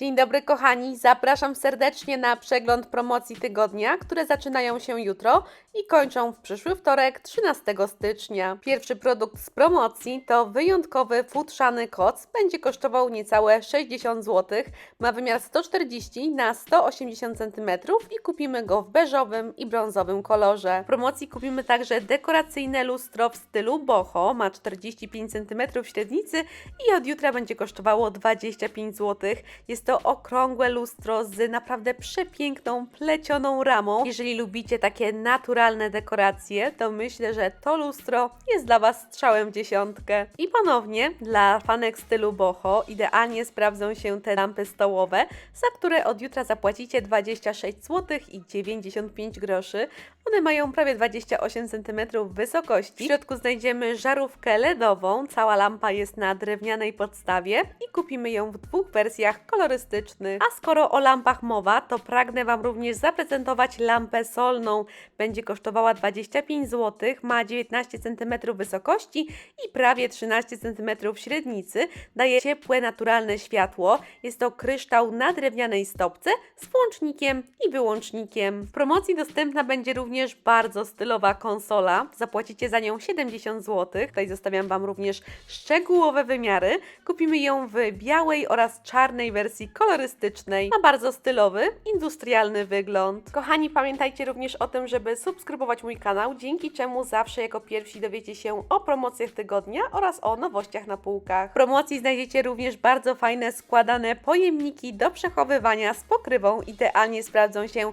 Dzień dobry kochani, zapraszam serdecznie na przegląd promocji tygodnia, które zaczynają się jutro i kończą w przyszły wtorek 13 stycznia. Pierwszy produkt z promocji to wyjątkowy futrzany koc, będzie kosztował niecałe 60 zł, ma wymiar 140 na 180 cm i kupimy go w beżowym i brązowym kolorze. W promocji kupimy także dekoracyjne lustro w stylu boho, ma 45 cm średnicy i od jutra będzie kosztowało 25 zł. Jest to okrągłe lustro z naprawdę przepiękną, plecioną ramą. Jeżeli lubicie takie naturalne dekoracje, to myślę, że to lustro jest dla Was strzałem w dziesiątkę. I ponownie, dla fanek stylu boho, idealnie sprawdzą się te lampy stołowe, za które od jutra zapłacicie 26 zł i 95 groszy. One mają prawie 28 cm wysokości. W środku znajdziemy żarówkę LEDową. Cała lampa jest na drewnianej podstawie i kupimy ją w dwóch wersjach kolorystycznych. A skoro o lampach mowa, to pragnę Wam również zaprezentować lampę solną. Będzie kosztowała 25 zł, ma 19 cm wysokości i prawie 13 cm średnicy. Daje ciepłe, naturalne światło. Jest to kryształ na drewnianej stopce z włącznikiem i wyłącznikiem. W promocji dostępna będzie również bardzo stylowa konsola. Zapłacicie za nią 70 zł. Tutaj zostawiam Wam również szczegółowe wymiary. Kupimy ją w białej oraz czarnej wersji kolorystycznej. Ma bardzo stylowy, industrialny wygląd. Kochani, pamiętajcie również o tym, żeby subskrybować mój kanał, dzięki czemu zawsze jako pierwsi dowiecie się o promocjach tygodnia oraz o nowościach na półkach. W promocji znajdziecie również bardzo fajne składane pojemniki do przechowywania z pokrywą. Idealnie sprawdzą się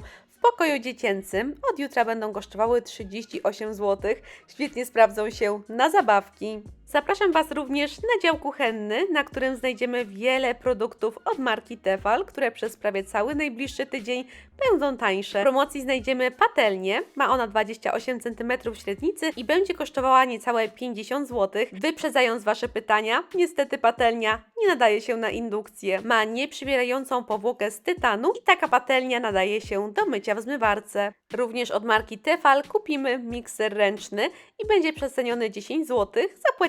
pokoju dziecięcym. Od jutra będą kosztowały 38 zł. Świetnie sprawdzą się na zabawki. Zapraszam Was również na dział kuchenny, na którym znajdziemy wiele produktów od marki Tefal, które przez prawie cały najbliższy tydzień będą tańsze. W promocji znajdziemy patelnię, ma ona 28 cm średnicy i będzie kosztowała niecałe 50 zł. Wyprzedzając Wasze pytania, niestety patelnia nie nadaje się na indukcję. Ma nieprzybierającą powłokę z tytanu i taka patelnia nadaje się do mycia w zmywarce. Również od marki Tefal kupimy mikser ręczny i będzie przeceniony 10 zł.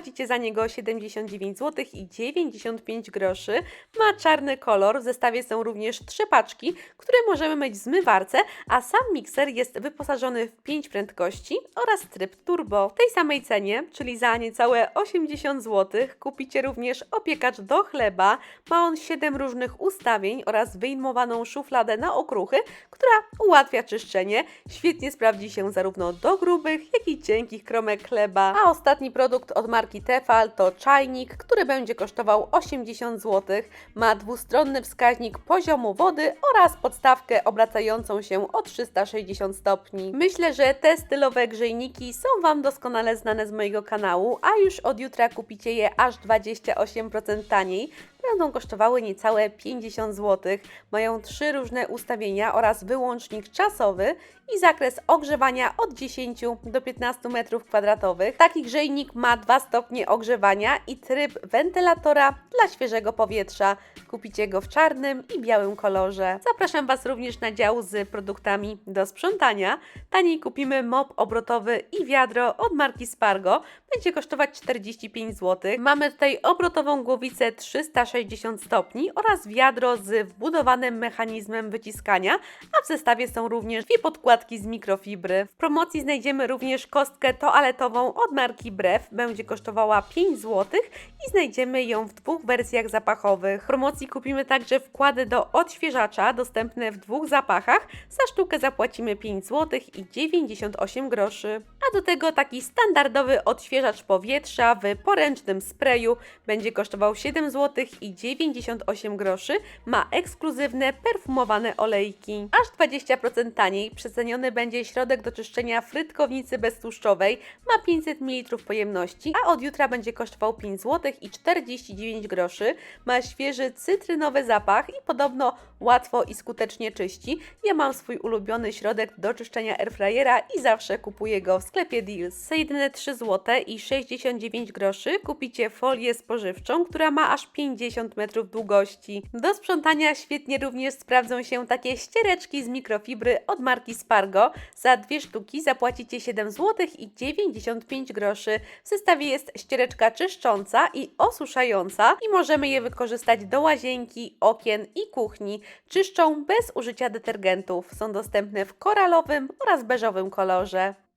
Zapłacicie za niego 79 zł i 95 groszy. Ma czarny kolor, w zestawie są również trzy paczki, które możemy myć w zmywarce, a sam mikser jest wyposażony w 5 prędkości oraz tryb turbo. W tej samej cenie, czyli za niecałe 80 zł, kupicie również opiekacz do chleba. Ma on 7 różnych ustawień oraz wyjmowaną szufladę na okruchy, która ułatwia czyszczenie. Świetnie sprawdzi się zarówno do grubych, jak i cienkich kromek chleba. A ostatni produkt od marki Tefal to czajnik, który będzie kosztował 80 zł. Ma dwustronny wskaźnik poziomu wody oraz podstawkę obracającą się o 360 stopni. Myślę, że te stylowe grzejniki są Wam doskonale znane z mojego kanału, a już od jutra kupicie je aż 28% taniej będą kosztowały niecałe 50 zł. Mają trzy różne ustawienia oraz wyłącznik czasowy i zakres ogrzewania od 10 do 15 m2. Taki grzejnik ma dwa stopnie ogrzewania i tryb wentylatora dla świeżego powietrza. Kupicie go w czarnym i białym kolorze. Zapraszam Was również na dział z produktami do sprzątania. Taniej kupimy mop obrotowy i wiadro od marki Spargo. Będzie kosztować 45 zł. Mamy tutaj obrotową głowicę 360 stopni oraz wiadro z wbudowanym mechanizmem wyciskania, a w zestawie są również dwie podkładki z mikrofibry. W promocji znajdziemy również kostkę toaletową od marki Brew. Będzie kosztowała 5 zł i znajdziemy ją w dwóch wersjach zapachowych. W promocji kupimy także wkłady do odświeżacza dostępne w dwóch zapachach. Za sztukę zapłacimy 5 zł i 98 groszy. A do tego taki standardowy odświeżacz powietrza w poręcznym sprayu będzie kosztował 7 zł i 98 groszy. Ma ekskluzywne perfumowane olejki. Aż 20% taniej przeceniony będzie środek do czyszczenia frytkownicy beztłuszczowej. Ma 500 ml pojemności, a od jutra będzie kosztował 5 zł i 49 groszy. Ma świeży cytrynowy zapach i podobno łatwo i skutecznie czyści. Ja mam swój ulubiony środek do czyszczenia airfryera i zawsze kupuję go w sklepie Deals. Za jedyne 3 zł i 69 groszy kupicie folię spożywczą, która ma aż 50 metrów długości. Do sprzątania świetnie również sprawdzą się takie ściereczki z mikrofibry od marki Spargo. Za dwie sztuki zapłacicie 7 zł i 95 groszy. W zestawie jest ściereczka czyszcząca i osuszająca i możemy je wykorzystać do łazienki, okien i kuchni. Czyszczą bez użycia detergentów. Są dostępne w koralowym oraz beżowym kolorze.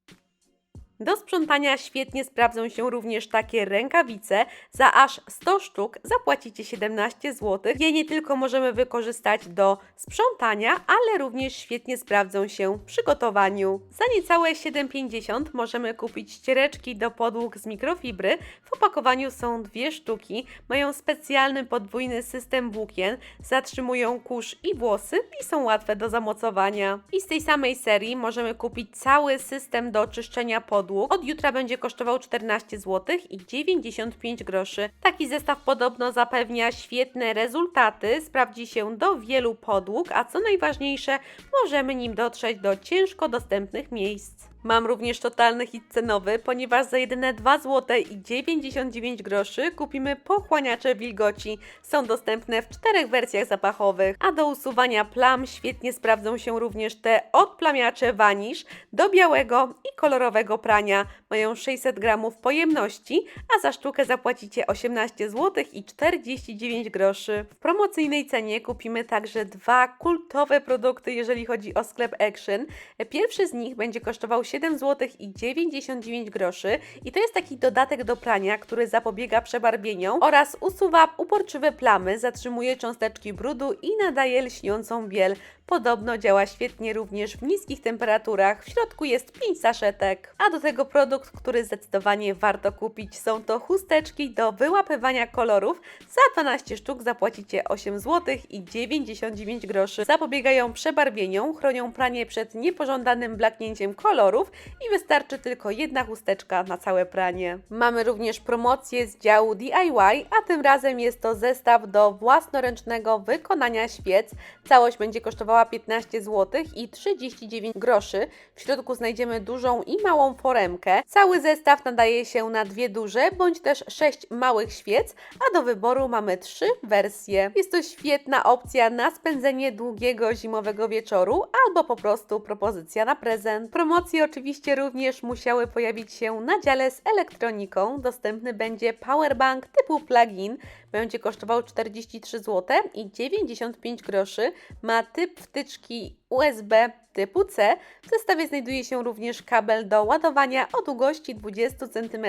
Do sprzątania świetnie sprawdzą się również takie rękawice. Za aż 100 sztuk zapłacicie 17 zł. Je nie tylko możemy wykorzystać do sprzątania, ale również świetnie sprawdzą się w przygotowaniu. Za niecałe 7,50 możemy kupić ściereczki do podłóg z mikrofibry. W opakowaniu są dwie sztuki. Mają specjalny podwójny system włókien, zatrzymują kurz i włosy i są łatwe do zamocowania. I z tej samej serii możemy kupić cały system do czyszczenia podłóg. Od jutra będzie kosztował 14 zł i 95 groszy. Taki zestaw podobno zapewnia świetne rezultaty, sprawdzi się do wielu podłóg, a co najważniejsze, możemy nim dotrzeć do ciężko dostępnych miejsc. Mam również totalny hit cenowy, ponieważ za jedyne 2 zł i 99 groszy kupimy pochłaniacze wilgoci. Są dostępne w czterech wersjach zapachowych, a do usuwania plam świetnie sprawdzą się również te odplamiacze wanisz do białego i kolorowego prania. Mają 600 gramów pojemności, a za sztukę zapłacicie 18 zł i 49 groszy. W promocyjnej cenie kupimy także dwa kultowe produkty, jeżeli chodzi o sklep Action. Pierwszy z nich będzie kosztował 7 zł i 99 groszy i to jest taki dodatek do prania, który zapobiega przebarbieniom oraz usuwa uporczywe plamy, zatrzymuje cząsteczki brudu i nadaje lśniącą biel. Podobno działa świetnie również w niskich temperaturach. W środku jest 5 saszetek. A do tego produkt, który zdecydowanie warto kupić, są to chusteczki do wyłapywania kolorów. Za 12 sztuk zapłacicie 8 zł i 99 groszy. Zapobiegają przebarwieniom, chronią pranie przed niepożądanym blaknięciem kolorów i wystarczy tylko jedna chusteczka na całe pranie. Mamy również promocję z działu DIY, a tym razem jest to zestaw do własnoręcznego wykonania świec. Całość będzie kosztowała 15 zł i 39 groszy. W środku znajdziemy dużą i małą foremkę. Cały zestaw nadaje się na dwie duże bądź też sześć małych świec, a do wyboru mamy trzy wersje. Jest to świetna opcja na spędzenie długiego zimowego wieczoru albo po prostu propozycja na prezent. Promocje oczywiście również musiały pojawić się na dziale z elektroniką. Dostępny będzie powerbank typu plug-in. Będzie kosztował 43 zł i 95 groszy. Ma typ wtyczki USB typu C. W zestawie znajduje się również kabel do ładowania o długości 20 cm.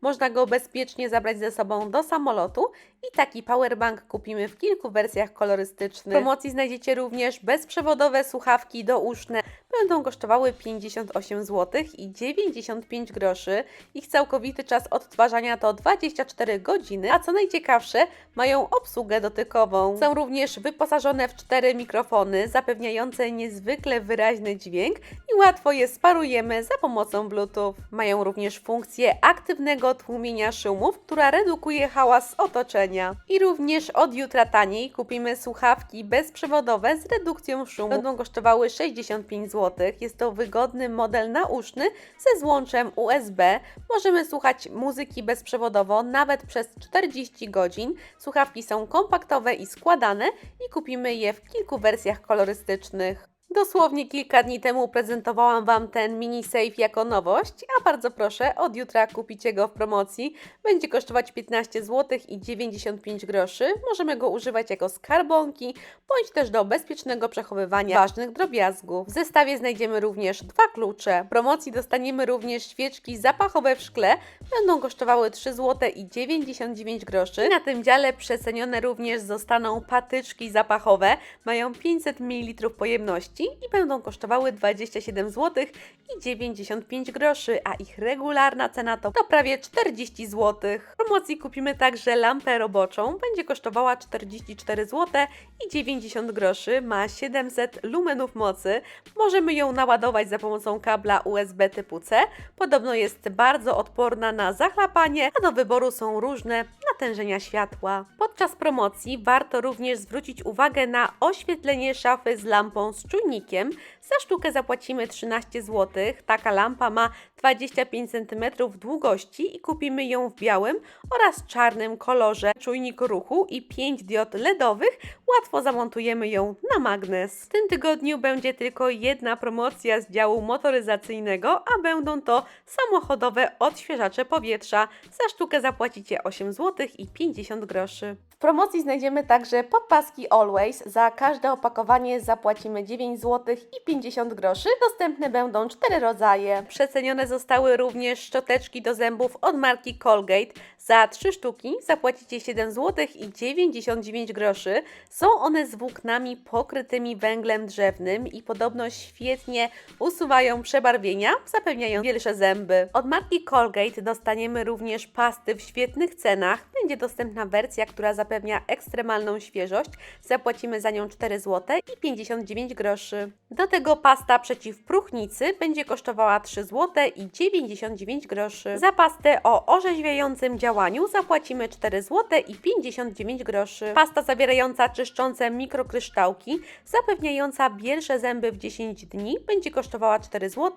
Można go bezpiecznie zabrać ze sobą do samolotu i taki powerbank kupimy w kilku wersjach kolorystycznych. W promocji znajdziecie również bezprzewodowe słuchawki douszne. Będą kosztowały 58 zł i 95 groszy. Ich całkowity czas odtwarzania to 24 godziny, a co najciekawsze, mają obsługę dotykową. Są również wyposażone w cztery mikrofony zapewniające niezwykle wyraźny dźwięk i łatwo je sparujemy za pomocą Bluetooth. Mają również funkcję aktywnego tłumienia szumów, która redukuje hałas otoczenia. I również od jutra taniej kupimy słuchawki bezprzewodowe z redukcją szumu. Będą kosztowały 65 zł. Jest to wygodny model nauszny ze złączem USB. Możemy słuchać muzyki bezprzewodowo nawet przez 40 godzin. Słuchawki są kompaktowe i składane i kupimy je w kilku wersjach kolorystycznych. Dosłownie kilka dni temu prezentowałam Wam ten mini safe jako nowość, a bardzo proszę, od jutra kupicie go w promocji. Będzie kosztować 15 zł i 95 groszy. Możemy go używać jako skarbonki, bądź też do bezpiecznego przechowywania ważnych drobiazgów. W zestawie znajdziemy również dwa klucze. W promocji dostaniemy również świeczki zapachowe w szkle. Będą kosztowały 3 zł i 99 groszy. Na tym dziale przecenione również zostaną patyczki zapachowe. Mają 500 ml pojemności i będą kosztowały 27 zł i 95 groszy, a ich regularna cena to, to prawie 40 zł. W promocji kupimy także lampę roboczą, będzie kosztowała 44 zł i 90 groszy, ma 700 lumenów mocy. Możemy ją naładować za pomocą kabla USB typu C. Podobno jest bardzo odporna na zachlapanie, a do wyboru są różne natężenia światła. Podczas promocji warto również zwrócić uwagę na oświetlenie szafy z lampą z czujnością Za sztukę zapłacimy 13 zł. Taka lampa ma 25 cm długości i kupimy ją w białym oraz czarnym kolorze. Czujnik ruchu i 5 diod LEDowych. Łatwo zamontujemy ją na magnes. W tym tygodniu będzie tylko jedna promocja z działu motoryzacyjnego, a będą to samochodowe odświeżacze powietrza. Za sztukę zapłacicie 8 zł i 50 groszy. Promocji znajdziemy także podpaski Always. Za każde opakowanie zapłacimy 9 zł i 50 groszy. Dostępne będą cztery rodzaje. Przecenione zostały również szczoteczki do zębów od marki Colgate. Za 3 sztuki zapłacicie 7 zł i 99 groszy. Są one z włóknami pokrytymi węglem drzewnym i podobno świetnie usuwają przebarwienia, zapewniają większe zęby. Od marki Colgate dostaniemy również pasty w świetnych cenach. Będzie dostępna wersja, która zapewnia ekstremalną świeżość. Zapłacimy za nią 4 zł i 59 groszy. Do tego pasta przeciw próchnicy będzie kosztowała 3 zł i 99 groszy. Za pastę o orzeźwiającym działaniu zapłacimy 4 zł i 59 groszy. Pasta zawierająca czyszczące mikrokryształki, zapewniająca bielsze zęby w 10 dni będzie kosztowała 4 zł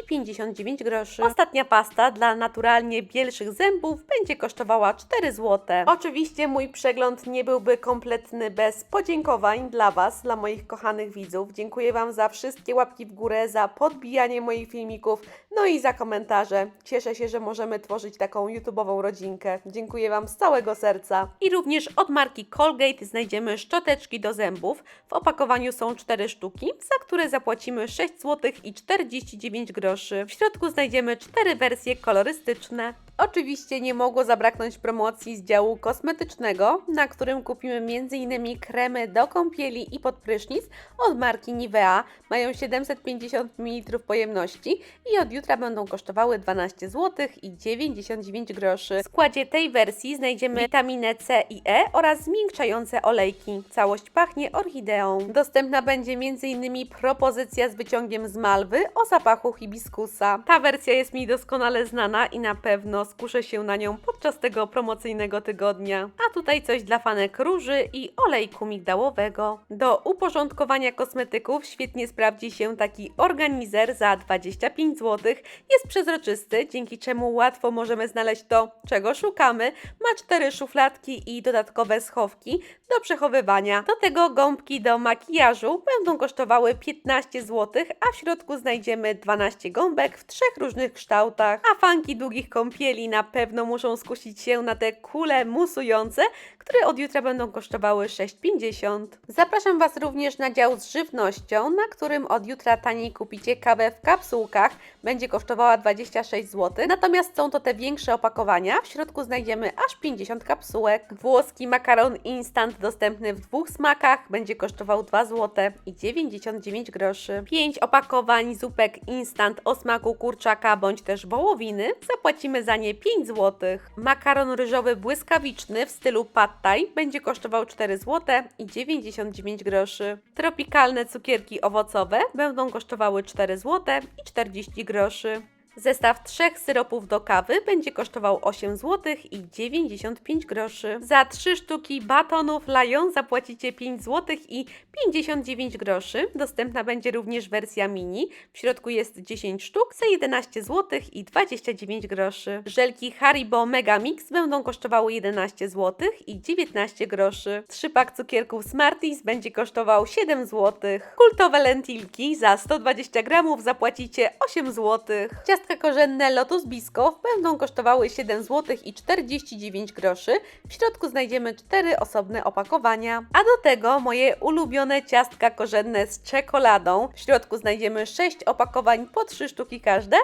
i 59 groszy. Ostatnia pasta dla naturalnie bielszych zębów będzie kosztowała 4 zł. Oczywiście mój przegląd nie byłby kompletny bez podziękowań dla Was, dla moich kochanych widzów. Dziękuję Wam za wszystkie łapki w górę, za podbijanie moich filmików, no i za komentarze. Cieszę się, że możemy tworzyć taką YouTube'ową rodzinkę. Dziękuję Wam z całego serca. I również od marki Colgate znajdziemy szczoteczki do zębów. W opakowaniu są 4 sztuki, za które zapłacimy 6 zł i 49 groszy. W środku znajdziemy 4 wersje kolorystyczne. Oczywiście nie mogło zabraknąć promocji z działu kosmetycznego, na którym kupimy m.in. kremy do kąpieli i pod prysznic od marki Nivea. Mają 750 ml pojemności i od jutra będą kosztowały 12 zł i 99 groszy. W składzie tej wersji znajdziemy witaminę C i E oraz zmiękczające olejki. Całość pachnie orchideą. Dostępna będzie m.in. propozycja z wyciągiem z malwy o zapachu hibiskusa. Ta wersja jest mi doskonale znana i na pewno skuszę się na nią podczas tego promocyjnego tygodnia. A tutaj coś dla fanek róży i olejku migdałowego. Do uporządkowania kosmetyków świetnie sprawdzi się taki organizer za 25 zł. Jest przezroczysty, dzięki czemu łatwo możemy znaleźć to, czego szukamy. Ma cztery szufladki i dodatkowe schowki do przechowywania. Do tego gąbki do makijażu będą kosztowały 15 zł, a w środku znajdziemy 12 gąbek w trzech różnych kształtach. A fanki długich kąpieli na pewno muszą skusić się na te kule musujące, które od jutra będą kosztowały 6,50. Zapraszam Was również na dział z żywnością, na którym od jutra taniej kupicie kawę w kapsułkach. Będzie kosztowała 26 zł. Natomiast są to te większe opakowania. W środku znajdziemy aż 50 kapsułek. Włoski makaron instant dostępny w dwóch smakach będzie kosztował 2 zł i 99 groszy. 5 opakowań zupek instant o smaku kurczaka bądź też wołowiny. Zapłacimy za nie 5 zł. Makaron ryżowy błyskawiczny w stylu pad thai będzie kosztował 4 zł i 99 groszy. Tropikalne cukierki owocowe będą kosztowały 4 zł i 40 groszy. Zestaw trzech syropów do kawy będzie kosztował 8 zł i 95 groszy. Za 3 sztuki batonów Lion zapłacicie 5 zł i 59 groszy. Dostępna będzie również wersja mini. W środku jest 10 sztuk za 11 zł i 29 groszy. Żelki Haribo Mega Mix będą kosztowały 11 zł i 19 groszy. 3 pak cukierków Smarties będzie kosztował 7 zł. Kultowe lentilki za 120 gramów zapłacicie 8 zł. Ciastka korzenne Lotus Biscoff będą kosztowały 7 zł i 49 groszy. W środku znajdziemy 4 osobne opakowania. A do tego moje ulubione ciastka korzenne z czekoladą. W środku znajdziemy 6 opakowań po 3 sztuki każde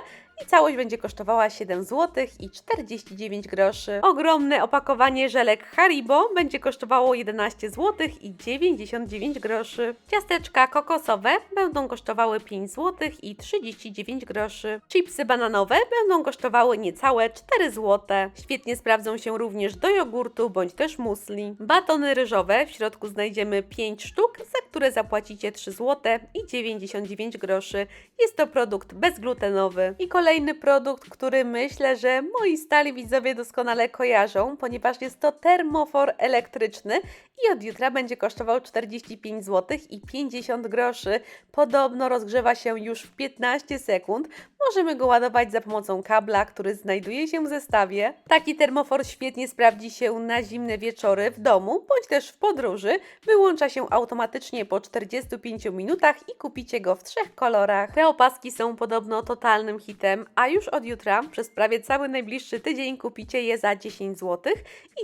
i całość będzie kosztowała 7 zł i 49 groszy. Ogromne opakowanie żelek Haribo będzie kosztowało 11 zł i 99 groszy. Ciasteczka kokosowe będą kosztowały 5 zł i 39 groszy. Chipsy bananowe będą kosztowały niecałe 4 zł. Świetnie sprawdzą się również do jogurtu bądź też musli. Batony ryżowe w środku znajdziemy 5 sztuk, za które zapłacicie 3 zł i 99 groszy. Jest to produkt bezglutenowy. I kolejny produkt, który myślę, że moi stali widzowie doskonale kojarzą, ponieważ jest to termofor elektryczny i od jutra będzie kosztował 45 zł i 50 groszy. Podobno rozgrzewa się już w 15 sekund. Możemy go ładować za pomocą kabla, który znajduje się w zestawie. Taki termofor świetnie sprawdzi się na zimne wieczory w domu bądź też w podróży. Wyłącza się automatycznie po 45 minutach i kupicie go w trzech kolorach. Te opaski są podobno totalnym hitem, a już od jutra przez prawie cały najbliższy tydzień kupicie je za 10 zł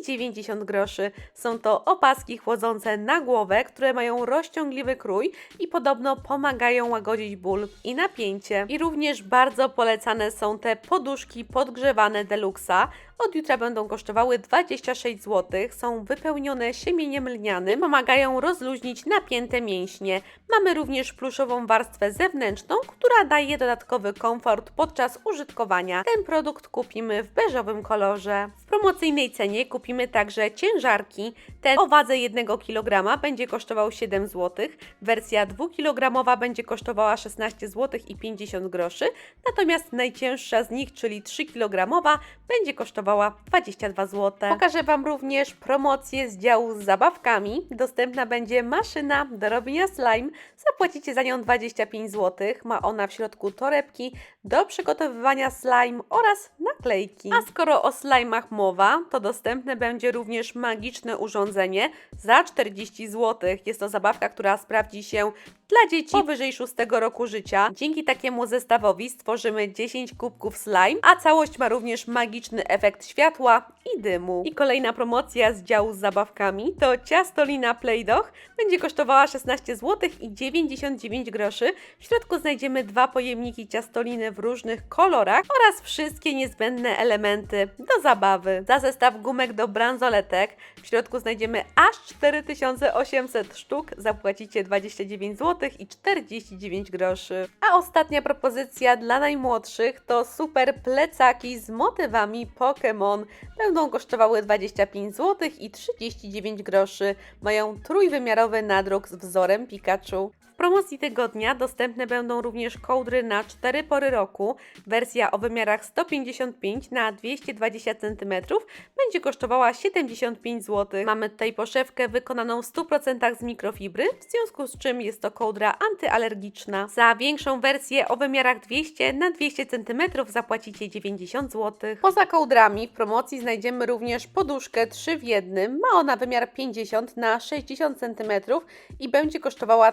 i 90 groszy. Są to opaski chłodzące na głowę, które mają rozciągliwy krój i podobno pomagają łagodzić ból i napięcie. I również bardzo polecane są te poduszki podgrzewane Deluxa. Od jutra będą kosztowały 26 zł, są wypełnione siemieniem lnianym, pomagają rozluźnić napięte mięśnie. Mamy również pluszową warstwę zewnętrzną, która daje dodatkowy komfort podczas użytkowania. Ten produkt kupimy w beżowym kolorze. W promocyjnej cenie kupimy także ciężarki. Ten o wadze 1 kg będzie kosztował 7 zł, wersja 2 kg będzie kosztowała 16 zł i 50 groszy, natomiast najcięższa z nich, czyli 3 kg, będzie kosztowała 22 zł. Pokażę Wam również promocję z działu z zabawkami. Dostępna będzie maszyna do robienia slime. Zapłacicie za nią 25 zł. Ma ona w środku torebki do przygotowywania slime oraz naklejki. A skoro o slajmach mowa, to dostępne będzie również magiczne urządzenie za 40 zł. Jest to zabawka, która sprawdzi się dla dzieci powyżej 6 roku życia. Dzięki takiemu zestawowi stworzymy 10 kubków slime, a całość ma również magiczny efekt światła i dymu. I kolejna promocja z działu z zabawkami to ciastolina Playdoh. Będzie kosztowała 16 zł i 99 groszy. W środku znajdziemy dwa pojemniki ciastoliny w różnych kolorach oraz wszystkie niezbędne elementy do zabawy. Za zestaw gumek do bransoletek w środku znajdziemy aż 4800 sztuk. Zapłacicie 29 zł i 49 groszy. A ostatnia propozycja dla najmłodszych to super plecaki z motywami Pokémon. Będą kosztowały 25 zł i 39 groszy. Mają trójwymiarowy nadruk z wzorem Pikachu. Promocji tygodnia dostępne będą również kołdry na 4 pory roku. Wersja o wymiarach 155 na 220 cm będzie kosztowała 75 zł. Mamy tutaj poszewkę wykonaną w 100% z mikrofibry, w związku z czym jest to kołdra antyalergiczna. Za większą wersję o wymiarach 200 na 200 cm zapłacicie 90 zł. Poza kołdrami w promocji znajdziemy również poduszkę 3 w jednym. Ma ona wymiar 50 na 60 cm i będzie kosztowała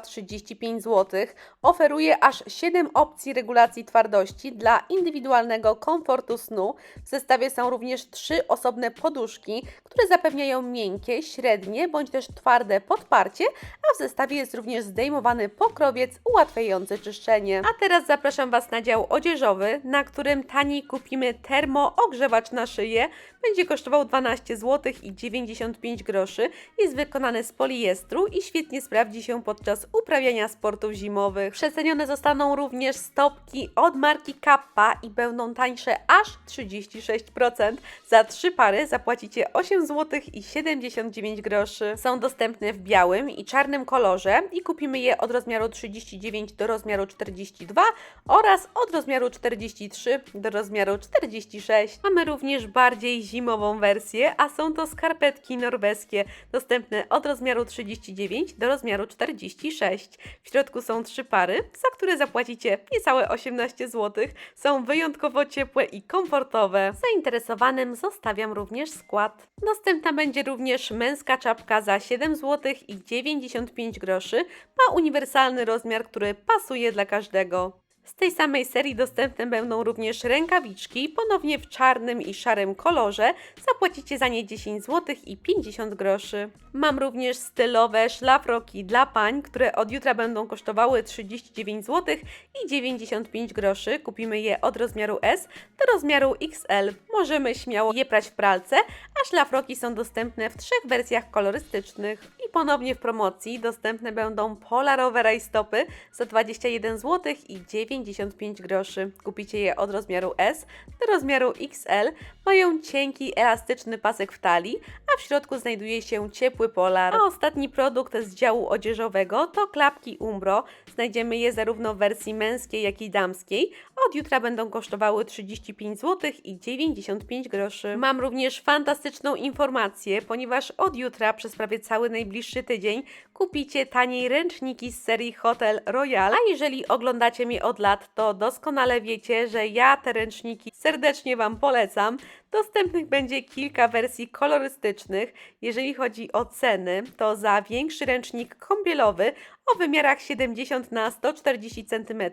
35 zł. Oferuje aż 7 opcji regulacji twardości dla indywidualnego komfortu snu. W zestawie są również trzy osobne poduszki, które zapewniają miękkie, średnie bądź też twarde podparcie, a w zestawie jest również zdejmowany pokrowiec ułatwiający czyszczenie. A teraz zapraszam Was na dział odzieżowy, na którym taniej kupimy termoogrzewacz na szyję. Będzie kosztował 12 zł i 95 groszy. Jest wykonany z poliestru i świetnie sprawdzi się podczas uprawiania sportów zimowych. Przecenione zostaną również stopki od marki Kappa i będą tańsze aż 36%. Za trzy pary zapłacicie 8 zł i 79 groszy. Są dostępne w białym i czarnym kolorze i kupimy je od rozmiaru 39 do rozmiaru 42 oraz od rozmiaru 43 do rozmiaru 46. Mamy również bardziej zimową wersję, a są to skarpetki norweskie, dostępne od rozmiaru 39 do rozmiaru 46. W środku są trzy pary, za które zapłacicie niecałe 18 zł. Są wyjątkowo ciepłe i komfortowe. Zainteresowanym zostawiam również skład. Dostępna będzie również męska czapka za 7 zł i 95 groszy. Ma uniwersalny rozmiar, który pasuje dla każdego. Z tej samej serii dostępne będą również rękawiczki, ponownie w czarnym i szarym kolorze. Zapłacicie za nie 10 zł i 50 groszy. Mam również stylowe szlafroki dla pań, które od jutra będą kosztowały 39 zł i 95 groszy. Kupimy je od rozmiaru S do rozmiaru XL. Możemy śmiało je prać w pralce, a szlafroki są dostępne w trzech wersjach kolorystycznych. I ponownie w promocji dostępne będą polarowe rajstopy za 21 zł i 9 95 groszy. Kupicie je od rozmiaru S do rozmiaru XL. Mają cienki, elastyczny pasek w talii, a w środku znajduje się ciepły polar. A ostatni produkt z działu odzieżowego to klapki Umbro. Znajdziemy je zarówno w wersji męskiej, jak i damskiej. Od jutra będą kosztowały 35 zł i 95 groszy. Mam również fantastyczną informację, ponieważ od jutra przez prawie cały najbliższy tydzień kupicie taniej ręczniki z serii Hotel Royal. A jeżeli oglądacie mnie od lat, to doskonale wiecie, że ja te ręczniki serdecznie Wam polecam. Dostępnych będzie kilka wersji kolorystycznych. Jeżeli chodzi o ceny, to za większy ręcznik kąpielowy o wymiarach 70 na 140 cm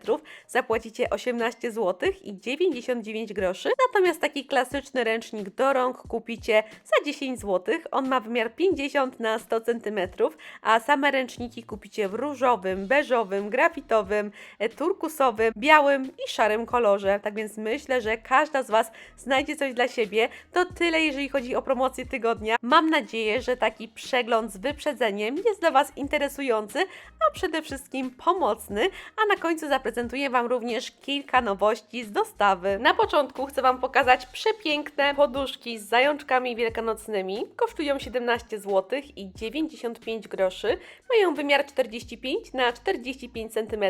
zapłacicie 18 zł i 99 groszy. Natomiast taki klasyczny ręcznik do rąk kupicie za 10 zł. On ma wymiar 50 na 100 cm, a same ręczniki kupicie w różowym, beżowym, grafitowym, e, turkusowym, białym i szarym kolorze. Tak więc myślę, że każda z Was znajdzie coś dla siebie. To tyle, jeżeli chodzi o promocję tygodnia. Mam nadzieję, że taki przegląd z wyprzedzeniem jest dla Was interesujący, a przede wszystkim pomocny. A na końcu zaprezentuję Wam również kilka nowości z dostawy. Na początku chcę Wam pokazać przepiękne poduszki z zajączkami wielkanocnymi. Kosztują 17 zł i 95 groszy. Mają wymiar 45 na 45 cm.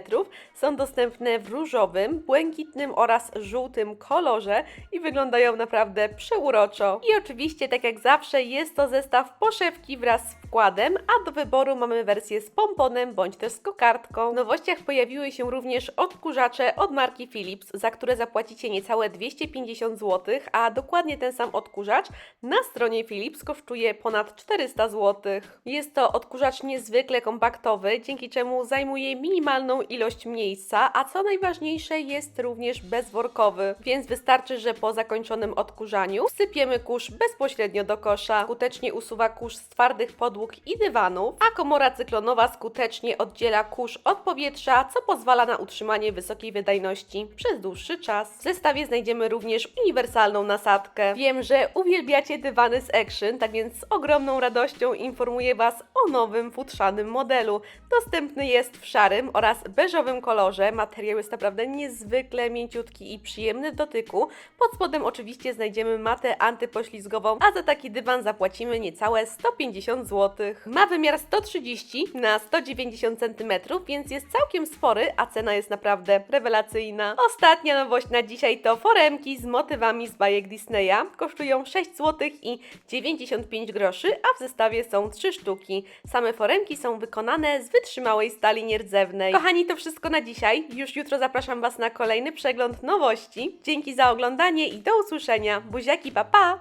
Są dostępne w różowym, błękitnym oraz żółtym kolorze i wyglądają naprawdę przeuroczo. I oczywiście, tak jak zawsze, jest to zestaw poszewki wraz z wkładem, a do wyboru mamy wersję z pomponem bądź też z kokardką. W nowościach pojawiły się również odkurzacze od marki Philips, za które zapłacicie niecałe 250 zł, a dokładnie ten sam odkurzacz na stronie Philips kosztuje ponad 400 zł. Jest to odkurzacz niezwykle kompaktowy, dzięki czemu zajmuje minimalną ilość miejsca, a co najważniejsze jest również bezworkowy, więc wystarczy, że po zakończonym odkurzaniu wsypiemy kurz bezpośrednio do kosza. Skutecznie usuwa kurz z twardych podłóg i dywanów, a komora cyklonowa skutecznie oddziela kurz od powietrza, co pozwala na utrzymanie wysokiej wydajności przez dłuższy czas. W zestawie znajdziemy również uniwersalną nasadkę. Wiem, że uwielbiacie dywany z Action, tak więc z ogromną radością informuję Was o nowym futrzanym modelu. Dostępny jest w szarym oraz beżowym kolorze. Materiał jest naprawdę niezwykle mięciutki i przyjemny w dotyku. Pod spodem oczywiście znajdziemy matę antypoślizgową, a za taki dywan zapłacimy niecałe 150 zł. Ma wymiar 130 na 190 cm, więc jest całkiem spory, a cena jest naprawdę rewelacyjna. Ostatnia nowość na dzisiaj to foremki z motywami z bajek Disneya. Kosztują 6 zł i 95 groszy, a w zestawie są 3 sztuki. Same foremki są wykonane z wytrzymałej stali nierdzewnej. Kochani, to wszystko na dzisiaj. Już jutro zapraszam Was na kolejny przegląd nowości. Dzięki za oglądanie i do usłyszenia. Bouja qui va pas hein.